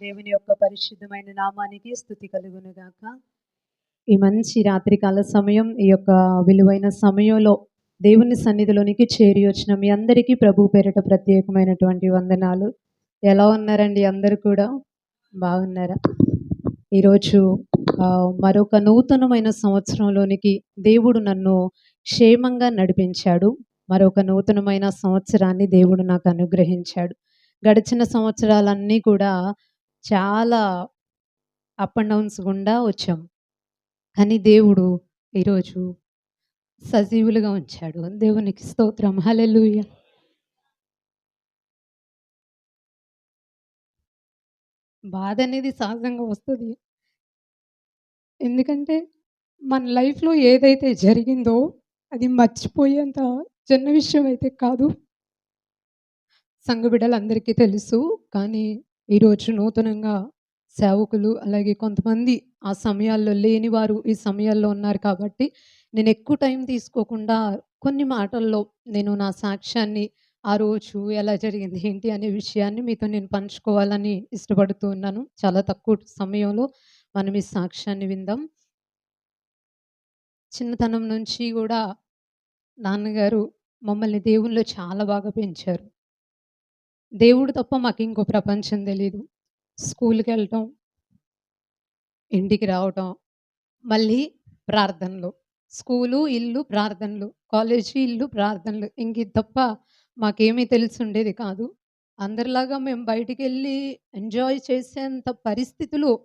దేవుని యొక్క పరిశుద్ధమైన నామానికి స్థుతి కలుగునుగాక ఈ మంచి రాత్రికాల సమయం ఈ యొక్క విలువైన సమయంలో దేవుని సన్నిధిలోనికి చేరి వచ్చిన మీ అందరికీ ప్రభు పేరిట ప్రత్యేకమైనటువంటి వందనాలు. ఎలా ఉన్నారండి అందరూ కూడా? బాగున్నారా? ఈరోజు మరొక నూతనమైన సంవత్సరంలోనికి దేవుడు నన్ను క్షేమంగా నడిపించాడు. మరొక నూతనమైన సంవత్సరాన్ని దేవుడు నాకు అనుగ్రహించాడు. గడిచిన సంవత్సరాలన్నీ కూడా చాలా అప్ అండ్ డౌన్స్ గుండా వచ్చాం. కానీ దేవుడు ఈరోజు సజీవులుగా ఉంచాడు. దేవునికి స్తోత్రం. హలెలుయ బాధ అనేది సహజంగా వస్తుంది. ఎందుకంటే మన లైఫ్లో ఏదైతే జరిగిందో అది మర్చిపోయేంత చిన్న విషయం అయితే కాదు. సంఘ బిడ్డలందరికీ తెలుసు. కానీ ఈరోజు నూతనంగా సేవకులు అలాగే కొంతమంది ఆ సమయాల్లో లేని వారు ఈ సమయాల్లో ఉన్నారు కాబట్టి నేను ఎక్కువ టైం తీసుకోకుండా కొన్ని మాటల్లో నేను నా సాక్ష్యాన్ని ఆ రోజు ఎలా జరిగింది ఏంటి అనే విషయాన్ని మీతో నేను పంచుకోవాలని ఇష్టపడుతూ ఉన్నాను. చాలా తక్కువ సమయంలో మనం ఈ సాక్ష్యాన్ని విందాం. చిన్నతనం నుంచి కూడా నాన్నగారు మమ్మల్ని దేవుళ్ళు చాలా బాగా పెంచారు. దేవుడు తప్ప మాకు ఇంకో ప్రపంచం తెలీదు. స్కూల్కి వెళ్ళటం ఇంటికి రావటం మళ్ళీ ప్రార్థనలు. స్కూలు ఇల్లు ప్రార్థనలు కాలేజీ ఇల్లు ప్రార్థనలు. ఇంక తప్ప మాకేమీ తెలిసి ఉండేది కాదు. అందరిలాగా మేము బయటికి వెళ్ళి ఎంజాయ్ చేసేంత పరిస్థితులు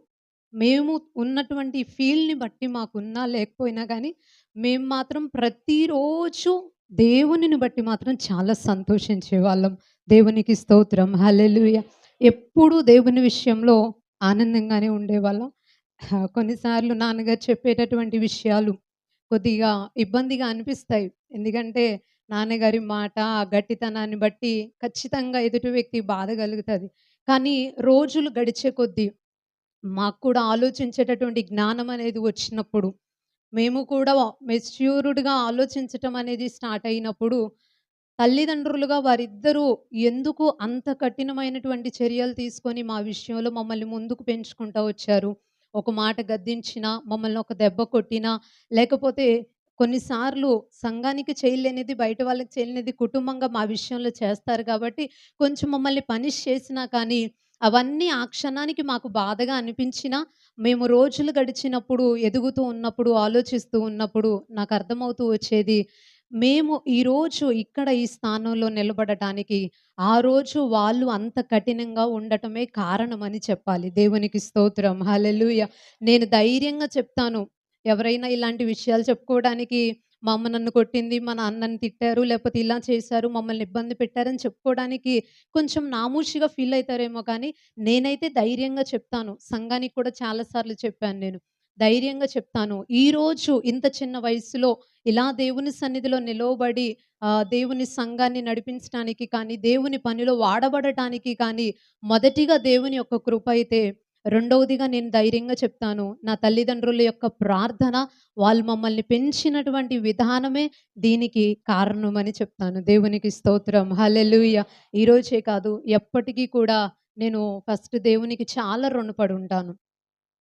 మేము ఉన్నటువంటి ఫీల్డ్ని బట్టి మాకున్నా లేకపోయినా కానీ మేము మాత్రం ప్రతిరోజు దేవునిని బట్టి మాత్రం చాలా సంతోషించే వాళ్ళం దేవునికి స్తోత్రం. హలెలుయ ఎప్పుడు దేవుని విషయంలో ఆనందంగానే ఉండేవాళ్ళం. కొన్నిసార్లు నాన్నగారు చెప్పేటటువంటి విషయాలు కొద్దిగా ఇబ్బందిగా అనిపిస్తాయి. ఎందుకంటే నాన్నగారి మాట ఆ గట్టితనాన్ని బట్టి ఖచ్చితంగా ఎదుటి వ్యక్తి బాధ కలుగుతుంది. కానీ రోజులు గడిచే కొద్దీ మాకు కూడా ఆలోచించేటటువంటి జ్ఞానం అనేది వచ్చినప్పుడు మేము కూడా మెచ్యూర్డ్గా ఆలోచించటం అనేది స్టార్ట్ అయినప్పుడు తల్లిదండ్రులుగా వారిద్దరూ ఎందుకు అంత కఠినమైనటువంటి చర్యలు తీసుకొని మా విషయంలో మమ్మల్ని ముందుకు పెంచుకుంటూ వచ్చారు? ఒక మాట గద్దించినా మమ్మల్ని ఒక దెబ్బ కొట్టినా లేకపోతే కొన్నిసార్లు సంఘానికి చేయలేనిది బయట వాళ్ళకి చేయలేనిది కుటుంబంగా మా విషయంలో చేస్తారు కాబట్టి కొంచెం మమ్మల్ని పనిష్ చేసినా కానీ అవన్నీ ఆ క్షణానికి మాకు బాధగా అనిపించినా మేము రోజులు గడిచినప్పుడు ఎదుగుతూ ఉన్నప్పుడు ఆలోచిస్తూ ఉన్నప్పుడు నాకు అర్థమవుతూ వచ్చేది మేము ఈరోజు ఇక్కడ ఈ స్థానంలో నిలబడటానికి ఆ రోజు వాళ్ళు అంత కఠినంగా ఉండటమే కారణమని చెప్పాలి. దేవునికి స్తోత్రం. హల్లెలూయా. నేను ధైర్యంగా చెప్తాను. ఎవరైనా ఇలాంటి విషయాలు చెప్పుకోవడానికి మా అమ్మ నన్ను కొట్టింది మా నాన్నని తిట్టారు లేకపోతే ఇలా చేశారు మమ్మల్ని ఇబ్బంది పెట్టారని చెప్పుకోవడానికి కొంచెం నామూషిగా ఫీల్ అవుతారేమో కానీ నేనైతే ధైర్యంగా చెప్తాను. సంఘానికి కూడా చాలాసార్లు చెప్పాను నేను. ధైర్యంగా చెప్తాను. ఈరోజు ఇంత చిన్న వయసులో ఇలా దేవుని సన్నిధిలో నిలవబడి దేవుని సంఘాన్ని నడిపించడానికి కానీ దేవుని పనిలో వాడబడటానికి కానీ మొదటిగా దేవుని యొక్క కృప అయితే రెండవదిగా నేను ధైర్యంగా చెప్తాను. నా తల్లిదండ్రుల యొక్క ప్రార్థన వాళ్ళు మమ్మల్ని పెంచినటువంటి విధానమే దీనికి కారణమని చెప్తాను. దేవునికి స్తోత్రం. హలెలుయ ఈరోజే కాదు ఎప్పటికీ కూడా నేను ఫస్ట్ దేవునికి చాలా రుణపడి ఉంటాను.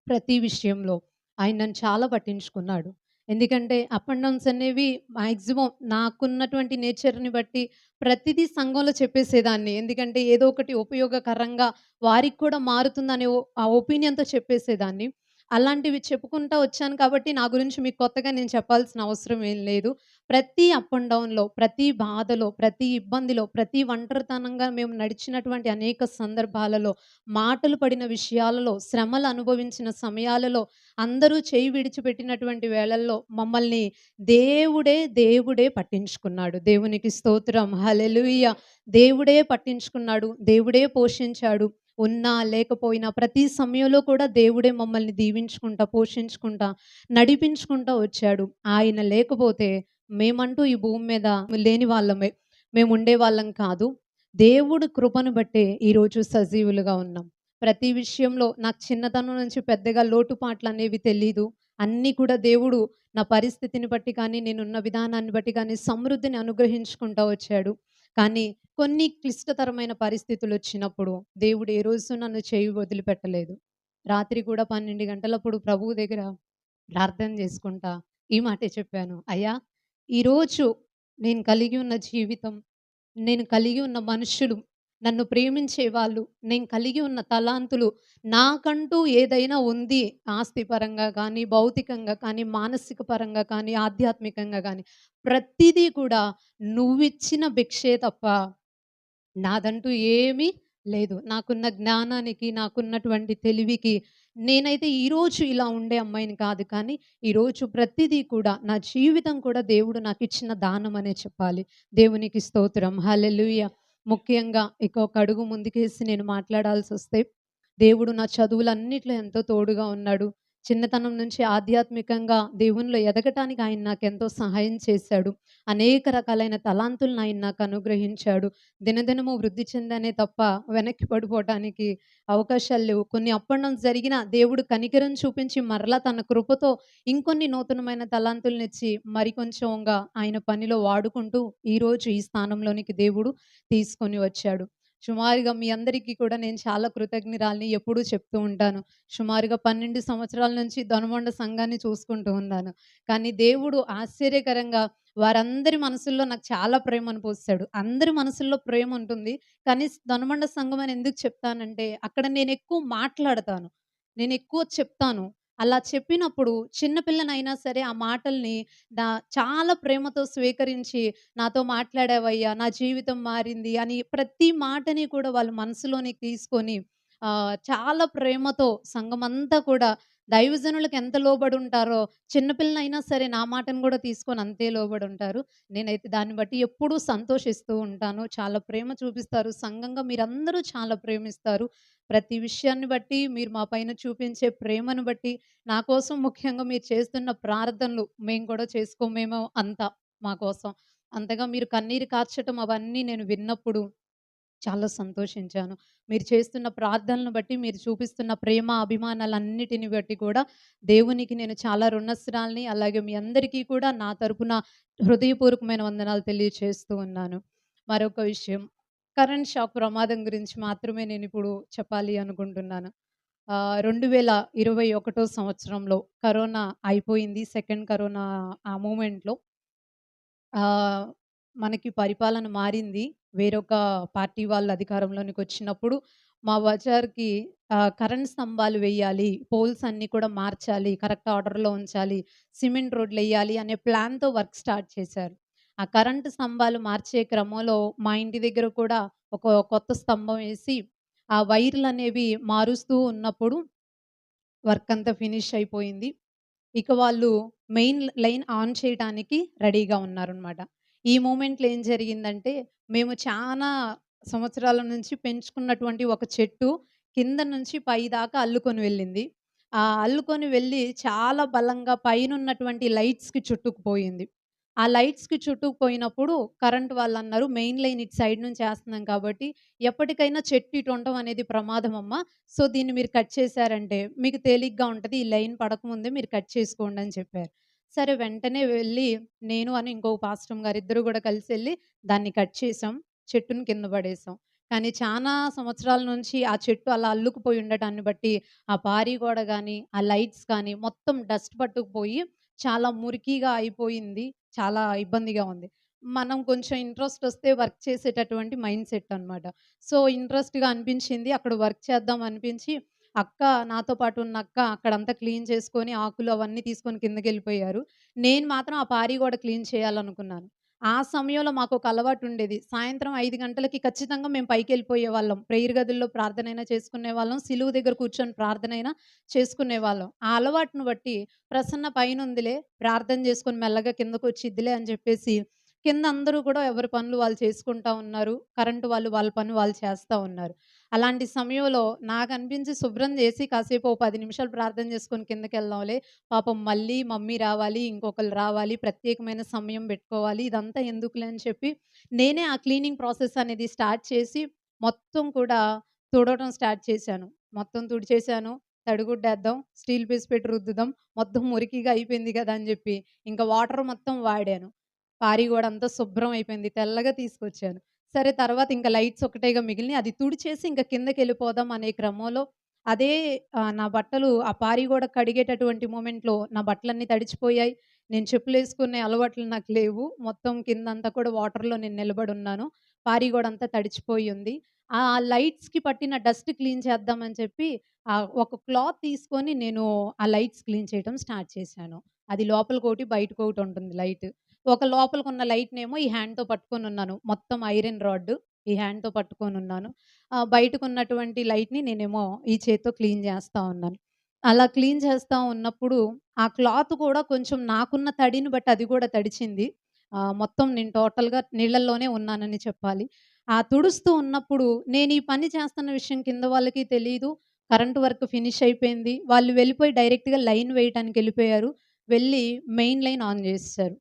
ప్రతి విషయంలో. ఆయన నన్ను చాలా పట్టించుకున్నాడు. ఎందుకంటే అప్ అండ్ డౌన్స్ అనేవి మ్యాక్సిమం నాకున్నటువంటి నేచర్ని బట్టి ప్రతిదీ సంఘంలో చెప్పేసేదాన్ని. ఎందుకంటే ఏదో ఒకటి ఉపయోగకరంగా వారికి కూడా మారుతుందనే ఓ- ఆ ఒపీనియన్తో చెప్పేసేదాన్ని. అలాంటివి చెప్పుకుంటా వచ్చాను కాబట్టి నా గురించి మీకు కొత్తగా నేను చెప్పాల్సిన అవసరం ఏం లేదు. ప్రతి అప్ అండ్ డౌన్లో ప్రతి బాధలో ప్రతి ఇబ్బందిలో ప్రతి ఒంటరితనంగా మేము నడిచినటువంటి అనేక సందర్భాలలో మాటలు పడిన విషయాలలో శ్రమలు అనుభవించిన సమయాలలో అందరూ చేయి విడిచిపెట్టినటువంటి వేళల్లో మమ్మల్ని దేవుడే దేవుడే పట్టించుకున్నాడు. దేవునికి స్తోత్రం. హల్లెలూయ. దేవుడే పట్టించుకున్నాడు. దేవుడే పోషించాడు. ఉన్నా లేకపోయినా ప్రతి సమయంలో కూడా దేవుడే మమ్మల్ని దీవించుకుంటా పోషించుకుంటా నడిపించుకుంటా వచ్చాడు. ఆయన లేకపోతే మేమంటూ ఈ భూమి మీద లేని వాళ్ళమే. మేము ఉండే వాళ్ళం కాదు. దేవుడు కృపను బట్టే ఈరోజు సజీవులుగా ఉన్నాం. ప్రతి విషయంలో నాకు చిన్నతనం నుంచి పెద్దగా లోటుపాట్లు అనేవి తెలీదు. అన్నీ కూడా దేవుడు నా పరిస్థితిని బట్టి కానీ నేనున్న విధానాన్ని బట్టి కానీ సమృద్ధిని అనుగ్రహించుకుంటూ వచ్చాడు. కానీ కొన్ని క్లిష్టతరమైన పరిస్థితులు వచ్చినప్పుడు దేవుడు ఏ రోజు నన్ను చేయి వదిలిపెట్టలేదు. రాత్రి కూడా 12 గంటలప్పుడు ప్రభువు దగ్గర ప్రార్థన చేసుకుంటా ఈ మాటే చెప్పాను. అయ్యా! ఈరోజు నేను కలిగి ఉన్న జీవితం, నేను కలిగి ఉన్న మనుషులు, నన్ను ప్రేమించే వాళ్ళు, నేను కలిగి ఉన్న తలాంతులు, నాకంటూ ఏదైనా ఉంది ఆస్తి పరంగా కానీ, భౌతికంగా కానీ, మానసిక పరంగా కానీ, ఆధ్యాత్మికంగా కానీ ప్రతిదీ కూడా నువ్విచ్చిన భిక్షే తప్ప నాదంటూ ఏమీ లేదు. నాకున్న జ్ఞానానికి, నాకున్నటువంటి తెలివికి నేనైతే ఈరోజు ఇలా ఉండే అమ్మాయిని కాదు కానీ, ఈరోజు ప్రతిదీ కూడా నా జీవితం కూడా దేవుడు నాకు ఇచ్చిన దానం అనే చెప్పాలి. దేవునికి స్తోత్రం. హల్లెలూయా! ముఖ్యంగా ఇక కడుగు అడుగు ముందుకేసి నేను మాట్లాడాల్సి వస్తే దేవుడు నా చదువులన్నిట్లో ఎంతో తోడుగా ఉన్నాడు. చిన్నతనం నుంచి ఆధ్యాత్మికంగా దేవునిలో ఎదగటానికి ఆయన నాకెంతో సహాయం చేశాడు. అనేక రకాలైన తలాంతులను ఆయన నాకు అనుగ్రహించాడు. దినదినము వృద్ధి చెందనే తప్ప వెనక్కి పడిపోవటానికి అవకాశాలు లేవు. కొన్ని అప్పడం జరిగినా దేవుడు కనికరం చూపించి మరలా తన కృపతో ఇంకొన్ని నూతనమైన తలాంతులనిచ్చి మరి కొంచెంగా ఆయన పనిలో వాడుకుంటూ ఈరోజు ఈ స్థానంలోనికి దేవుడు తీసుకొని వచ్చాడు. సుమారుగా మీ అందరికీ కూడా నేను చాలా కృతజ్ఞరాలని ఎప్పుడూ చెప్తూ ఉంటాను. సుమారుగా 12 సంవత్సరాల నుంచి ధనుమండ సంఘాన్ని చూసుకుంటూ ఉన్నాను. కానీ దేవుడు ఆశ్చర్యకరంగా వారందరి మనసుల్లో నాకు చాలా ప్రేమను పోసాడు. అందరి మనసుల్లో ప్రేముంటుంది. కానీ ధనుమండ సంఘం అని ఎందుకు చెప్తానంటే, అక్కడ నేను ఎక్కువ మాట్లాడతాను. నేను ఎక్కువ చెప్తాను. అలా చెప్పినప్పుడు చిన్న పిల్లనైనా సరే ఆ మాటల్ని నా చాలా ప్రేమతో స్వీకరించి, నాతో మాట్లాడావయ్యా, నా జీవితం మారింది అని ప్రతి మాటని కూడా వాళ్ళు మనసులోనికి తీసుకొని చాలా ప్రేమతో సంఘమంతా కూడా దైవజనులకు ఎంత లోబడి ఉంటారో చిన్నపిల్లనైనా సరే నా మాటను కూడా తీసుకొని అంతే లోబడి ఉంటారు నేనైతే దాన్ని బట్టి ఎప్పుడూ సంతోషిస్తూ ఉంటాను. చాలా ప్రేమ చూపిస్తారు. సంఘంగా మీరందరూ చాలా ప్రేమిస్తారు. ప్రతి విషయాన్ని బట్టి మీరు మా పైన చూపించే ప్రేమను బట్టి, నా కోసం ముఖ్యంగా మీరు చేస్తున్న ప్రార్థనలు మేము కూడా చేసుకోమేమో అంత మా కోసం. అంతగా మీరు కన్నీరు కార్చటం అవన్నీ నేను విన్నప్పుడు చాలా సంతోషించాను. మీరు చేస్తున్న ప్రార్థనలను బట్టి, మీరు చూపిస్తున్న ప్రేమ, అభిమానాలన్నిటిని బట్టి కూడా దేవునికి నేను చాలా రుణస్థురాలిని. అలాగే మీ అందరికీ కూడా నా తరపున హృదయపూర్వకమైన వందనాలు తెలియచేస్తూ ఉన్నాను. మరొక విషయం కరెంట్ షాక్ ప్రమాదం గురించి మాత్రమే నేను ఇప్పుడు చెప్పాలి అనుకుంటున్నాను. రెండు వేల ఇరవై ఒకటో సంవత్సరంలో కరోనా అయిపోయింది. సెకండ్ కరోనా ఆ మూమెంట్‌లో మనకి పరిపాలన మారింది. వేరొక పార్టీ వాళ్ళు అధికారంలోనికొచ్చినప్పుడు మా బజార్‌కి ఆహ్, కరెంట్ స్తంభాలు వెయ్యాలి. పోల్స్ అన్నీ కూడా మార్చాలి. కరెక్ట్ ఆర్డర్‌లో ఉంచాలి. సిమెంట్ రోడ్లెయ్యాలి అనే ప్లాన్‌తో వర్క్ స్టార్ట్ చేశారు. ఆ కరెంట్ స్తంభాలు మార్చే క్రమంలో మా ఇంటి దగ్గర కూడా ఒక కొత్త స్తంభం ఏసి, ఆ వైర్‌లనేవి మారుస్తూ ఉన్నప్పుడు వర్క్ అంతా ఫినిష్ అయిపోయింది. ఇక వాళ్ళు మెయిన్ లైన్ ఆన్ చేయడానికి రెడీగా ఉన్నారనమాట. ఈ మూమెంట్‌లో ఏం జరిగిందంటే, మేము చాలా సంవత్సరాల నుంచి పెంచుకున్నటువంటి ఒక చెట్టు కింద నుంచి పై దాకా అల్లుకొని వెళ్ళింది. ఆ అల్లుకొని వెళ్ళి చాలా బలంగా పైనున్నటువంటి లైట్స్‌కి చుట్టుకుపోయింది. ఆ లైట్స్‌కి చుట్టుకుపోయినప్పుడు కరెంట్ వాళ్ళు అన్నారు "మెయిన్ లైన్ ఇటు సైడ్ నుంచి వేస్తున్నాం కాబట్టి, ఎప్పటికైనా చెట్టు ఇటు ఉండటం అనేది ప్రమాదం అమ్మ సో, దీన్ని మీరు కట్ చేశారంటే మీకు తేలిగ్గా ఉంటుంది ఈ లైన్ పడకముందే మీరు కట్ చేసుకోండి" అని చెప్పారు. సరే వెంటనే వెళ్ళి నేను అని ఇంకొక పాస్టమ్ గారు ఇద్దరు కూడా కలిసి వెళ్ళి దాన్ని కట్ చేసాం. చెట్టుని కింద పడేసాం. కానీ చాలా సంవత్సరాల నుంచి ఆ చెట్టు అలా అల్లుకుపోయి ఉండటాన్ని బట్టి, ఆ పారీ గోడ కానీ ఆ లైట్స్ కానీ మొత్తం డస్ట్ పట్టుకుపోయి చాలా మురికిగా అయిపోయింది. చాలా ఇబ్బందిగా ఉంది. మనం కొంచెం ఇంట్రెస్ట్ వస్తే వర్క్ చేసేటటువంటి మైండ్ సెట్ అనమాట. సో, ఇంట్రెస్ట్‌గా అనిపించింది. అక్కడ వర్క్ చేద్దాం అనిపించి, అక్క నాతో పాటు ఉన్న అక్క అక్కడంతా క్లీన్ చేసుకొని, ఆకులు అవన్నీ తీసుకొని కిందకి వెళ్ళిపోయారు నేను మాత్రం ఆ పారి గోడ క్లీన్ చేయాలనుకున్నాను. ఆ సమయంలో మాకు ఒక అలవాటు ఉండేది సాయంత్రం ఐదు గంటలకి ఖచ్చితంగా మేము పైకి వెళ్ళిపోయే వాళ్ళం ప్రేయర్ గదుల్లో ప్రార్థనైనా చేసుకునేవాళ్ళం. సిలువ దగ్గర కూర్చొని ప్రార్థనైనా చేసుకునేవాళ్ళం. ఆ అలవాటును బట్టి ప్రసన్న పైనుందిలే, ప్రార్థన చేసుకొని మెల్లగా కిందకొచ్చిద్దిలే అని చెప్పేసి, కింద అందరూ కూడా ఎవరి పనులు వాళ్ళు చేసుకుంటా ఉన్నారు. కరెంటు వాళ్ళు వాళ్ళ పని వాళ్ళు చేస్తూ ఉన్నారు. అలాంటి సమయంలో నాకు అనిపించి శుభ్రం చేసి కాసేపు ఓ పది నిమిషాలు ప్రార్థన చేసుకొని కిందకెళ్దాంలే. పాపం మళ్ళీ మమ్మీ రావాలి, ఇంకొకళ్ళు రావాలి, ప్రత్యేకమైన సమయం పెట్టుకోవాలి. ఇదంతా ఎందుకులే అని చెప్పి, నేనే ఆ క్లీనింగ్ ప్రాసెస్ అనేది స్టార్ట్ చేసి, మొత్తం కూడా తుడవడం స్టార్ట్ చేశాను. మొత్తం తుడిచేశాను. తడిగుడ్డేద్దాం, స్టీల్ పీస్ పెట్టి రుద్దుదాం. మొత్తం మురికిగా అయిపోయింది కదా! అని చెప్పి, ఇంకా వాటర్ మొత్తం వాడాను. పారి కూడా అంతా శుభ్రం అయిపోయింది. తెల్లగా తీసుకొచ్చాను. సరే తర్వాత ఇంకా లైట్స్ ఒకటేగా మిగిలిన అది తుడిచేసి ఇంక కిందకెళ్ళిపోదాం అనే క్రమంలో అదే నా బట్టలు ఆ పారి గోడ కడిగేటటువంటి మూమెంట్లో నా బట్టలన్నీ తడిచిపోయాయి. నేను చెప్పులు వేసుకునే అలవాట్లు నాకు లేవు. మొత్తం కిందంతా కూడా వాటర్‌లో నేను నిలబడి ఉన్నాను పారి అంతా తడిచిపోయి ఉంది. ఆ లైట్స్‌కి పట్టిన డస్ట్ క్లీన్ చేద్దామని చెప్పి ఆ ఒక క్లాత్ తీసుకొని నేను ఆ లైట్స్ క్లీన్ చేయటం స్టార్ట్ చేశాను. అది లోపలకి ఒకటి బయటకు ఒకటి ఉంటుంది లైట్. ఒక లోపలికున్న లైట్‌నేమో ఈ హ్యాండ్‌తో పట్టుకొని ఉన్నాను మొత్తం ఐరన్ రాడ్ ఈ హ్యాండ్‌తో పట్టుకొని ఉన్నాను బయటకున్నటువంటి లైట్‌ని నేనేమో ఈ చేత్తో క్లీన్ చేస్తూ ఉన్నాను. అలా క్లీన్ చేస్తూ ఉన్నప్పుడు ఆ క్లాత్ కూడా కొంచెం నాకున్న తడిని బట్టి అది కూడా తడిచింది. మొత్తం నేను టోటల్‌గా నీళ్ళల్లోనే ఉన్నానని చెప్పాలి. ఆ తుడుస్తూ ఉన్నప్పుడు నేను ఈ పని చేస్తున్న విషయం కింద వాళ్ళకి తెలియదు కరెంట్ వర్క్ ఫినిష్ అయిపోయింది. వాళ్ళు వెళ్ళిపోయి డైరెక్ట్‌గా లైన్ వేయటానికి వెళ్ళిపోయారు వెళ్ళి మెయిన్ లైన్ ఆన్ చేశారు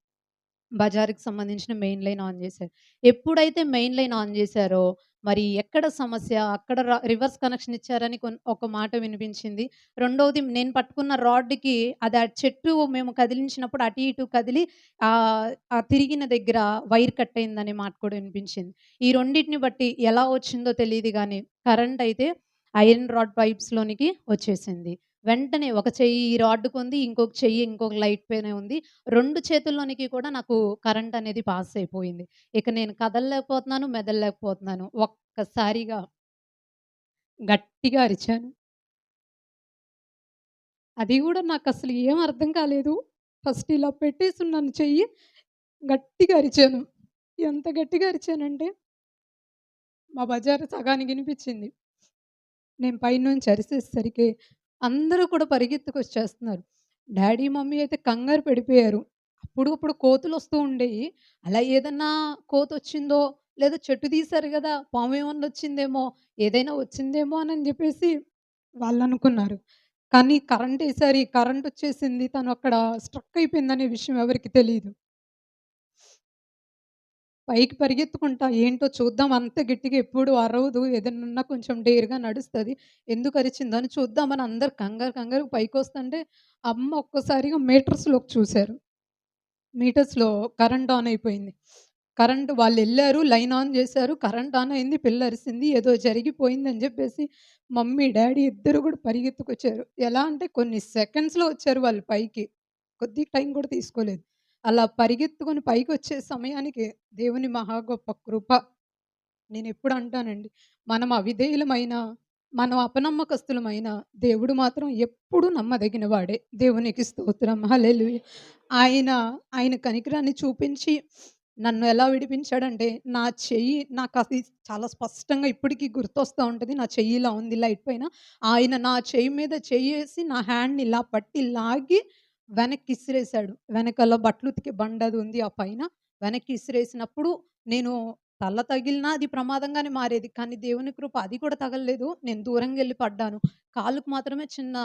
బజార్‌కి సంబంధించిన మెయిన్ లైన్ ఆన్ చేశారు ఎప్పుడైతే మెయిన్ లైన్ ఆన్ చేశారో మరి ఎక్కడ సమస్య అక్కడ రివర్స్ కనెక్షన్ ఇచ్చారని కొన్ ఒక మాట వినిపించింది. రెండవది నేను పట్టుకున్న రాడ్‌కి అది ఆ చెట్టు మేము కదిలించినప్పుడు అటు ఇటు కదిలి ఆ తిరిగిన దగ్గర వైర్ కట్ అయిందనే మాట కూడా వినిపించింది. ఈ రెండింటిని బట్టి ఎలా వచ్చిందో తెలియదు కానీ కరెంట్ అయితే ఐరన్ రాడ్ పైప్స్‌లోనికి వచ్చేసింది. వెంటనే ఒక చెయ్యి ఈ రాడ్‌కుంది. ఇంకొక చెయ్యి ఇంకొక లైట్ పైన ఉంది. రెండు చేతుల్లోనికి కూడా నాకు కరెంట్ అనేది పాస్ అయిపోయింది. ఇక నేను కదలలేకపోతున్నాను, మెదలలేకపోతున్నాను. ఒక్కసారిగా గట్టిగా అరిచాను. అది కూడా నాకు అసలు ఏం అర్థం కాలేదు. ఫస్ట్ ఇలా పెట్టేసున్నాను చెయ్యి. గట్టిగా అరిచాను. ఎంత గట్టిగా అరిచానంటే మా బజారు సగానికి వినిపించింది నేను పైనుంచి అరిసేసరికి అందరూ కూడా పరిగెత్తుకొచ్చేస్తున్నారు. డాడీ మమ్మీ అయితే కంగారు పడిపోయారు. అప్పుడు కోతులు వస్తూ ఉండేవి అలా ఏదన్నా కోతొచ్చిందో, లేదా చెట్టు తీశారు కదా పాము ఏమన్నా వచ్చిందేమో, ఏదైనా వచ్చిందేమో అని చెప్పేసి వాళ్ళు వాళ్ళనుకున్నారు. కానీ కరెంట్ వేసారి కరెంట్ వచ్చేసింది తను అక్కడ స్ట్రక్ అయిపోయిందనే విషయం ఎవరికీ తెలియదు పైకి పరిగెత్తుకుంటా ఏంటో చూద్దాం అంత గట్టిగా ఎప్పుడు అరవదు. ఏదైనా కొంచెం డేర్‌గా నడుస్తుంది ఎందుకు అరిచిందో అని చూద్దామని అందరు కంగారు కంగారుకి పైకి వస్తుంటే అమ్మ ఒక్కసారిగా మీటర్స్‌లోకి చూశారు మీటర్స్‌లో కరెంట్ ఆన్ అయిపోయింది. కరెంట్ వెళ్ళారు లైన్ ఆన్ చేశారు కరెంట్ ఆన్ అయింది. పిల్ల అరిసింది. ఏదో జరిగిపోయిందని చెప్పేసి మమ్మీ, డాడీ ఇద్దరు కూడా పరిగెత్తుకొచ్చారు. ఎలా అంటే కొన్ని సెకండ్స్‌లో వచ్చారు వాళ్ళు పైకి. కొద్దిగా టైం కూడా తీసుకోలేదు. అలా పరిగెత్తుకొని వచ్చే సమయానికి దేవుని మహా గొప్ప కృప. నేను ఎప్పుడు అంటానండి. మనం అవిధేయులమైనా, మనం అపనమ్మకస్తులమైనా దేవుడు మాత్రం ఎప్పుడూ నమ్మదగిన వాడే. దేవునికి స్తోత్రం. హలెలు ఆయన, ఆయన కనికరాన్ని చూపించి నన్ను ఎలా విడిపించాడంటే, నా చెయ్యి నాకు అది చాలా స్పష్టంగా ఇప్పటికీ గుర్తొస్తా ఉంటుంది నా చెయ్యి ఇలా ఉంది లైట్ పైన. ఆయన నా చెయ్యి మీద చెయ్యేసి నా హ్యాండ్‌ని ఇలా పట్టి లాగి వెనక్కి ఇసిరేసాడు. వెనకాల బట్టలు ఉతికే బండది ఉంది ఆ పైన. వెనక్కి ఇసిరేసినప్పుడు నేను తల తగిలినా అది ప్రమాదంగానే మారేది. కానీ దేవుని కృప అది కూడా తగలలేదు. నేను దూరంగా వెళ్ళి పడ్డాను. కాలుకు మాత్రమే చిన్న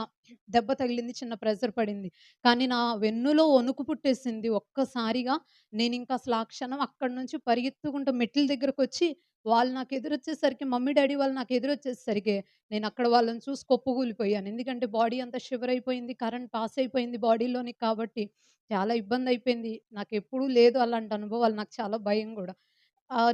దెబ్బ తగిలింది. చిన్న ప్రెషర్ పడింది. కానీ నా వెన్నులో వణుకు పుట్టేసింది ఒక్కసారిగా. నేనింక అసలు ఆ క్షణం అక్కడి నుంచి పరిగెత్తుకుంటూ మెట్ల దగ్గరకొచ్చి వాళ్ళు నాకు ఎదురొచ్చేసరికి మమ్మీ, డాడీ వాళ్ళు నాకు ఎదురొచ్చేసరికి అక్కడ వాళ్ళని చూసి కుప్పకూలిపోయాను. ఎందుకంటే బాడీ అంతా షివర్ అయిపోయింది. కరెంట్ పాస్ అయిపోయింది బాడీలోని కాబట్టి చాలా ఇబ్బంది అయిపోయింది నాకు ఎప్పుడూ లేదు అలాంటి అనుభవాలు. నాకు చాలా భయం కూడా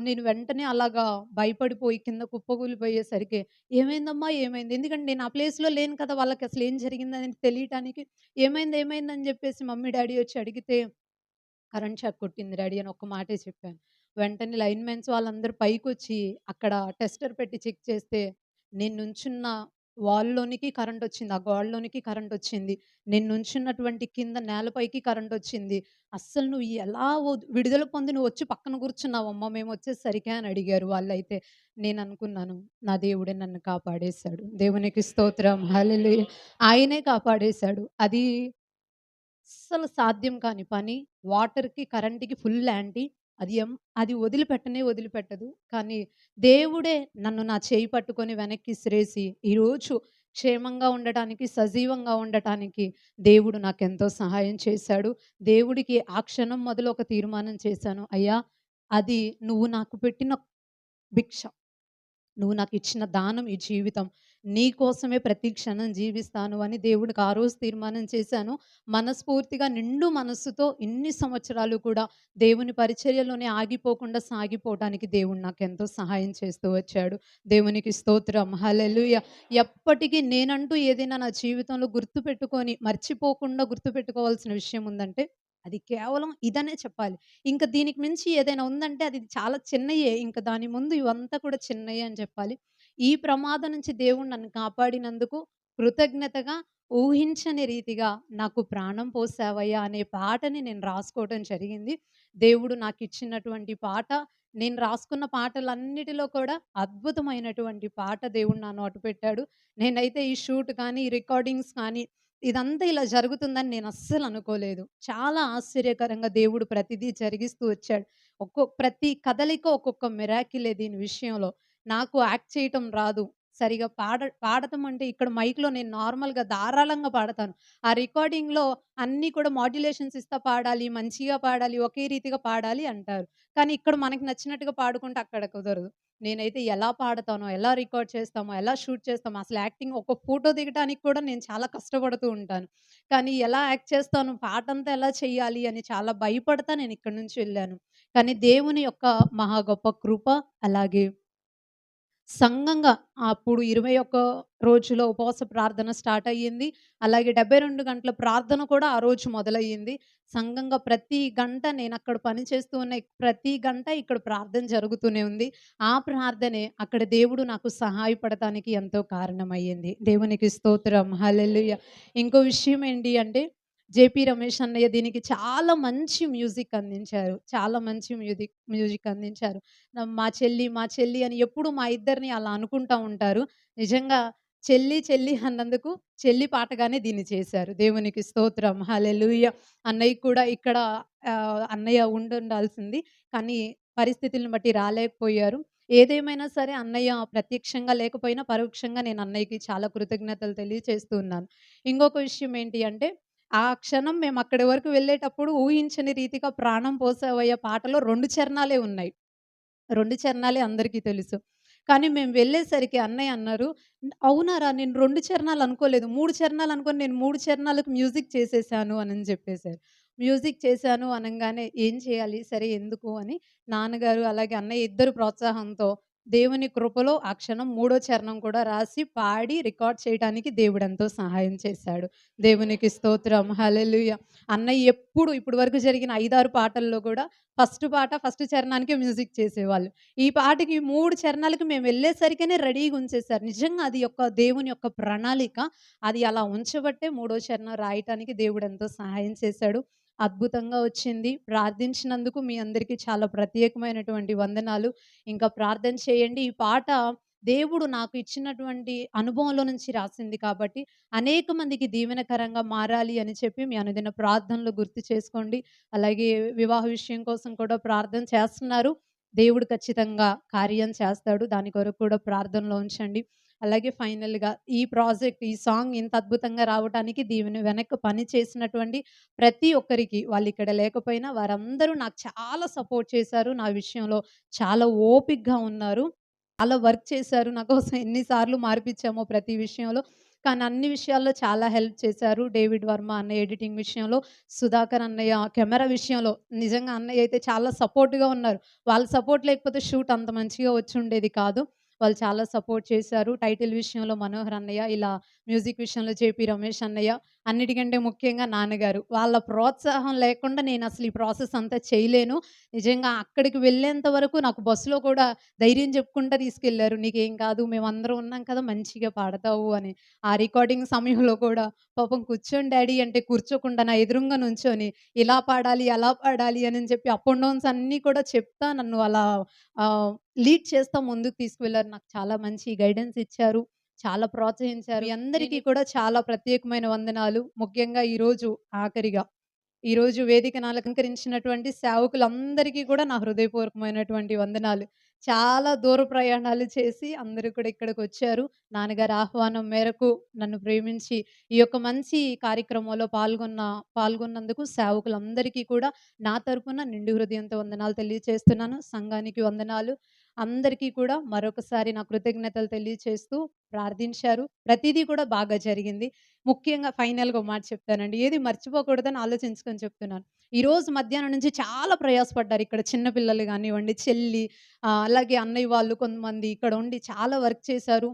నేను వెంటనే అలాగా భయపడిపోయి కింద కుప్పకూలిపోయేసరికి "ఏమైందమ్మా? ఏమైంది?" ఎందుకంటే నేను ఆ ప్లేస్‌లో లేను కదా! వాళ్ళకి అసలు ఏం జరిగిందని తెలియటానికి "ఏమైంది? ఏమైందని చెప్పేసి మమ్మీ, డాడీ వచ్చి అడిగితే కరెంట్ షాక్ కొట్టింది డాడీ అని ఒక్క మాటే చెప్పాను. వెంటనే లైన్‌మెన్స్ వాళ్ళందరూ పైకొచ్చి అక్కడ టెస్టర్ పెట్టి చెక్ చేస్తే నేను నుంచున్న వాల్‌లోనికి కరెంట్ వచ్చింది ఆ గోడలోనికి కరెంటొచ్చింది. నేను నుంచున్నటువంటి కింద నేలపైకి కరెంట్ వచ్చింది "అస్సలు నువ్వు ఎలా విడుదల పొంది నువ్వు వచ్చి పక్కన కూర్చున్నావమ్మా వచ్చేసరికే అని అడిగారు వాళ్ళైతే. నేననుకున్నాను నా దేవుడే నన్ను కాపాడేశాడు. దేవునికి స్తోత్రం. హల్లెలూయా! ఆయనే కాపాడేశాడు. అది అస్సలు సాధ్యం కాని పని. వాటర్‌కి, కరెంట్‌కి ఫుల్ యాంటీ. అది ఎం అది వదిలిపెట్టనే వదిలిపెట్టదు. కానీ దేవుడే నన్ను నా చేయి పట్టుకొని వెనక్కి ఇసిరేసి, ఈరోజు క్షేమంగా ఉండటానికి, సజీవంగా ఉండటానికి దేవుడు నాకెంతో సహాయం చేశాడు. దేవుడికి ఆ క్షణం మొదలు ఒక తీర్మానం చేశాను. అయ్యా! అది నువ్వు నాకు పెట్టిన భిక్ష. నువ్వు నాకు ఇచ్చిన దానం ఈ జీవితం. నీ కోసమే ప్రతి క్షణం జీవిస్తాను అని దేవుడికి ఆ రోజు తీర్మానం చేశాను. మనస్ఫూర్తిగా నిండు మనస్సుతో ఇన్ని సంవత్సరాలు కూడా దేవుని పరిచర్యలోనే ఆగిపోకుండా సాగిపోవటానికి దేవుడు నాకు ఎంతో సహాయం చేస్తూ వచ్చాడు. దేవునికి స్తోత్రం. హలెలుయ ఎప్పటికీ నేనంటూ ఏదైనా నా జీవితంలో గుర్తుపెట్టుకొని మర్చిపోకుండా గుర్తుపెట్టుకోవాల్సిన విషయం ఉందంటే అది కేవలం ఇదనే చెప్పాలి. ఇంకా దీనికి మించి ఏదైనా ఉందంటే అది చాలా చిన్నయే. ఇంకా దాని ముందు ఇవంతా కూడా చిన్నయే అని చెప్పాలి. ఈ ప్రమాదం నుంచి దేవుడు నన్ను కాపాడినందుకు కృతజ్ఞతగా ఊహించని రీతిగా నాకు ప్రాణం పోసావయ్యా అనే పాటని నేను రాసుకోవడం జరిగింది. దేవుడు నాకు ఇచ్చినటువంటి పాట నేను రాసుకున్న పాటలన్నిటిలో కూడా అద్భుతమైనటువంటి పాట దేవుడు నా నోటు పెట్టాడు. నేనైతే ఈ షూట్ కానీ, ఈ రికార్డింగ్స్ కానీ ఇదంతా ఇలా జరుగుతుందని నేను అస్సలు అనుకోలేదు. చాలా ఆశ్చర్యకరంగా దేవుడు ప్రతిదీ జరిగిస్తూ వచ్చాడు. ఒక్కొక్క ప్రతి కదలిక ఒక్కొక్క మిరాకిలే దీని విషయంలో. నాకు యాక్ట్ చేయటం రాదు. సరిగా పాడ పాడటం అంటే ఇక్కడ మైక్‌లో నేను నార్మల్‌గా ధారాళంగా పాడతాను. ఆ రికార్డింగ్‌లో అన్నీ కూడా మాడ్యులేషన్స్ ఇస్తా పాడాలి, మంచిగా పాడాలి, ఒకే రీతిగా పాడాలి అంటారు. కానీ ఇక్కడ మనకి నచ్చినట్టుగా పాడుకుంటే అక్కడ కుదరదు. నేనైతే ఎలా పాడతానో, ఎలా రికార్డ్ చేస్తామో, ఎలా షూట్ చేస్తామో అసలు యాక్టింగ్ ఒక ఫోటో దిగటానికి కూడా నేను చాలా కష్టపడుతూ ఉంటాను. కానీ ఎలా యాక్ట్ చేస్తాను, పాటంతా ఎలా చేయాలి అని చాలా భయపడతా నేను ఇక్కడి నుంచి వెళ్ళాను. కానీ దేవుని యొక్క మహా గొప్ప కృప అలాగే సంఘంగా అప్పుడు 21 రోజులో ఉపవాస ప్రార్థన స్టార్ట్ అయ్యింది. అలాగే 72 గంటల ప్రార్థన కూడా ఆ రోజు మొదలయ్యింది. సంఘంగా ప్రతి గంట నేనక్కడ పని చేస్తూ ఉన్న ప్రతి గంట ఇక్కడ ప్రార్థన జరుగుతూనే ఉంది. ఆ ప్రార్థనే అక్కడ దేవుడు నాకు సహాయపడటానికి ఎంతో కారణమయ్యింది. దేవునికి స్తోత్రం. హలెల్లుయ ఇంకో విషయం ఏంటి అంటే జేపీ రమేష్ అన్నయ్య దీనికి చాలా మంచి మ్యూజిక్ అందించారు. చాలా మంచి మ్యూజిక్ మ్యూజిక్ అందించారు. మా చెల్లి, మా చెల్లి అని ఎప్పుడు మా ఇద్దరిని అలా అనుకుంటా ఉంటారు. నిజంగా చెల్లి, చెల్లి అన్నందుకు చెల్లి పాటగానే దీన్ని చేశారు. దేవునికి స్తోత్రం. హల్లెలూయా! అన్నయ్యకి కూడా ఇక్కడ అన్నయ్య ఉండుండాల్సింది. కానీ పరిస్థితులను బట్టి రాలేకపోయారు. ఏదేమైనా సరే అన్నయ్య ప్రత్యక్షంగా లేకపోయినా పరోక్షంగా నేను అన్నయ్యకి చాలా కృతజ్ఞతలు తెలియచేస్తున్నాను ఇంకొక విషయం ఏంటి అంటే ఆ క్షణం మేము అక్కడి వరకు వెళ్ళేటప్పుడు ఊహించని రీతిగా 'ప్రాణం పోసావయ్య' పాటలో రెండు చరణాలే ఉన్నాయి. రెండు చరణాలే అందరికీ తెలుసు. కానీ మేము వెళ్ళేసరికి అన్నయ్య అన్నారు, "అవునారా నేను రెండు చరణాలు అనుకోలేదు. మూడు చరణాలు అనుకోని నేను మూడు చరణాలకు మ్యూజిక్ చేసేసాను" అని చెప్పేసారు. మ్యూజిక్ చేశాను అనంగానే ఏం చేయాలి? సరే ఎందుకు అని నాన్నగారు అలాగే అన్నయ్య ఇద్దరు ప్రోత్సాహంతో దేవుని కృపలో ఆ క్షణం మూడో చరణం కూడా రాసి, పాడి రికార్డ్ చేయటానికి దేవుడెంతో సహాయం చేశాడు. దేవునికి స్తోత్రం. హలెలుయ అన్నయ్య ఎప్పుడు ఇప్పటి వరకు జరిగిన 5, 6 పాటల్లో కూడా ఫస్ట్ పాట, ఫస్ట్ చరణానికి మ్యూజిక్ చేసేవాళ్ళు. ఈ పాటకి మూడు చరణాలకు మేము వెళ్ళేసరికనే రెడీగా ఉంచేశారు. నిజంగా అది యొక్క దేవుని యొక్క ప్రణాళిక. అది అలా ఉంచబట్టే మూడో చరణం రాయటానికి దేవుడెంతో సహాయం చేశాడు. అద్భుతంగా వచ్చింది. ప్రార్థించినందుకు మీ అందరికీ చాలా ప్రత్యేకమైనటువంటి వందనాలు. ఇంకా ప్రార్థన చేయండి. ఈ పాట దేవుడు నాకు ఇచ్చినటువంటి అనుభవంలో నుంచి రాసింది కాబట్టి, అనేక మందికి దీవెనకరంగా మారాలి అని చెప్పి మీ అనుదిన ప్రార్థనలు గుర్తు చేసుకోండి. అలాగే వివాహ విషయం కోసం కూడా ప్రార్థన చేస్తున్నారు. దేవుడు ఖచ్చితంగా కార్యం చేస్తాడు. దాని కొరకు కూడా ప్రార్థనలో ఉంచండి. అలాగే ఫైనల్‌గా ఈ ప్రాజెక్ట్, ఈ సాంగ్ ఇంత అద్భుతంగా రావటానికి దీవెన వెనక్కి పని చేసినటువంటి ప్రతి ఒక్కరికి వాళ్ళు ఇక్కడ లేకపోయినా వారందరూ నాకు చాలా సపోర్ట్ చేశారు. నా విషయంలో చాలా ఓపిక్గా ఉన్నారు. చాలా వర్క్ చేశారు. నా కోసం ఎన్నిసార్లు మార్పిచ్చామో ప్రతి విషయంలో. కానీ అన్ని విషయాల్లో చాలా హెల్ప్ చేశారు. డేవిడ్ వర్మ అన్నయ్య ఎడిటింగ్ విషయంలో, సుధాకర్ అన్నయ్య కెమెరా విషయంలో నిజంగా అన్నయ్య అయితే చాలా సపోర్ట్‌గా ఉన్నారు. వాళ్ళ సపోర్ట్ లేకపోతే షూట్ అంత మంచిగా వచ్చుండేది కాదు. వాళ్ళు చాలా సపోర్ట్ చేశారు. టైటిల్ విషయంలో మనోహర్ అన్నయ్య, ఇలా మ్యూజిక్ విషయంలో జేపీ రమేష్ అన్నయ్య, అన్నిటికంటే ముఖ్యంగా నాన్నగారు. వాళ్ళ ప్రోత్సాహం లేకుండా నేను అసలు ఈ ప్రాసెస్ అంతా చేయలేను. నిజంగా అక్కడికి వెళ్ళేంత వరకు నాకు బస్సులో కూడా ధైర్యం చెప్పుకుంటా తీసుకెళ్ళారు. "నీకేం కాదు మేమందరం ఉన్నాం కదా! మంచిగా పాడతావు" అని. ఆ రికార్డింగ్ సమయంలో కూడా పాపం కూర్చోండి డాడీ అంటే కూర్చోకుండా నా ఎదురుంగా నుంచొని ఇలా పాడాలి, అలా పాడాలి అని చెప్పి అప్ అండ్ డౌన్స్ అన్నీ కూడా చెప్తా నన్ను అలా లీడ్ చేస్తా ముందుకు తీసుకువెళ్ళారు నాకు చాలా మంచి గైడెన్స్ ఇచ్చారు. చాలా ప్రోత్సహించారు. మీ అందరికీ కూడా చాలా ప్రత్యేకమైన వందనాలు. ముఖ్యంగా ఈరోజు ఆఖరిగా ఈరోజు వేదికను అలంకరించినటువంటి సేవకులందరికీ కూడా నా హృదయపూర్వకమైనటువంటి వందనాలు. చాలా దూర ప్రయాణాలు చేసి అందరూ కూడా ఇక్కడికొచ్చారు. నాన్నగారి ఆహ్వానం మేరకు నన్ను ప్రేమించి ఈ యొక్క మంచి కార్యక్రమంలో పాల్గొన్న పాల్గొన్నందుకు సేవకులందరికీ కూడా నా తరపున నిండు హృదయంతో వందనాలు తెలియచేస్తున్నాను. సంఘానికి వందనాలు. అందరికీ కూడా మరొకసారి నా కృతజ్ఞతలు తెలియచేస్తూ ప్రార్థించారు. ప్రతిదీ కూడా బాగా జరిగింది. ముఖ్యంగా ఫైనల్‌గా మాట చెప్తానండి. ఏది మర్చిపోకూడదని ఆలోచించుకొని చెప్తున్నాను. ఈరోజు మధ్యాహ్నం నుంచి చాలా ప్రయాసపడ్డారు. ఇక్కడ చిన్నపిల్లలు కానివ్వండి చెల్లి అలాగే అన్నయ్య వాళ్ళు కొంతమంది ఇక్కడ ఉండి చాలా వర్క్ చేశారు.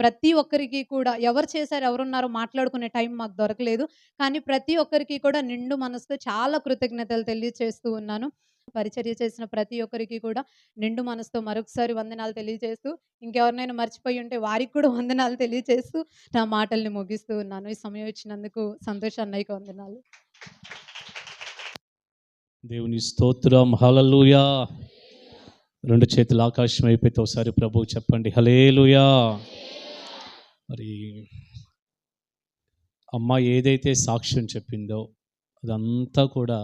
ప్రతి ఒక్కరికి కూడా ఎవరు చేశారు, ఎవరున్నారో మాట్లాడుకునే టైం మాకు దొరకలేదు. కానీ ప్రతి ఒక్కరికి కూడా నిండు మనసుతో చాలా కృతజ్ఞతలు తెలియచేస్తూ ఉన్నాను. పరిచర్య చేసిన ప్రతి ఒక్కరికి కూడా నిండు మనసుతో మరొకసారి వందనాలు తెలియజేస్తూ, ఇంకెవరినైనా మర్చిపోయి ఉంటే వారికి కూడా వందనాలు తెలియజేస్తూ నా మాటల్ని ముగిస్తూ ఉన్నాను. ఈ సమయం ఇచ్చినందుకు సంతోష అన్నయ్యకి వందనాలు. దేవుని స్తోత్రం హల్లెలూయా రెండు చేతులు ఆకాశం అయిపోతే ఒకసారి ప్రభు చెప్పండి హలేలుయా మరి అమ్మ ఏదైతే సాక్ష్యం చెప్పిందో అదంతా కూడా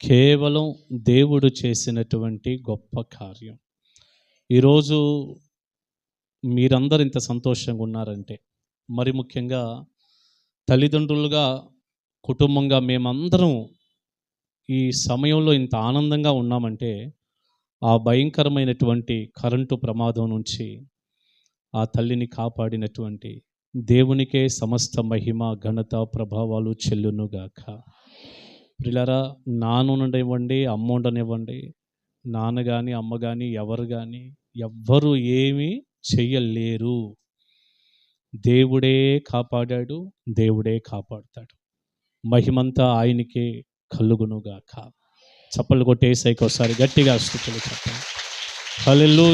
కేవలం దేవుడు చేసినటువంటి గొప్ప కార్యం. ఈరోజు మీరందరూ ఇంత సంతోషంగా ఉన్నారంటే మరి ముఖ్యంగా తల్లిదండ్రులుగా కుటుంబంగా మేమందరం ఈ సమయంలో ఇంత ఆనందంగా ఉన్నామంటే ఆ భయంకరమైనటువంటి కరెంటు ప్రమాదం నుంచి ఆ తల్లిని కాపాడినటువంటి దేవునికే సమస్త మహిమ ఘనత ప్రభావాలు చెల్లునుగాక. పిల్లరా నాన్నుండనివ్వండి అమ్మ ఉండనివ్వండి నాన్న కానీ అమ్మ కానీ ఎవరు కానీ ఎవ్వరు ఏమీ చెయ్యలేరు. దేవుడే కాపాడాడు దేవుడే కాపాడుతాడు. మహిమంతా ఆయనకే కలుగునుగాక. చప్పలు కొట్టేసరికి ఒకసారి గట్టిగా స్థుతులు చెప్పండి హలో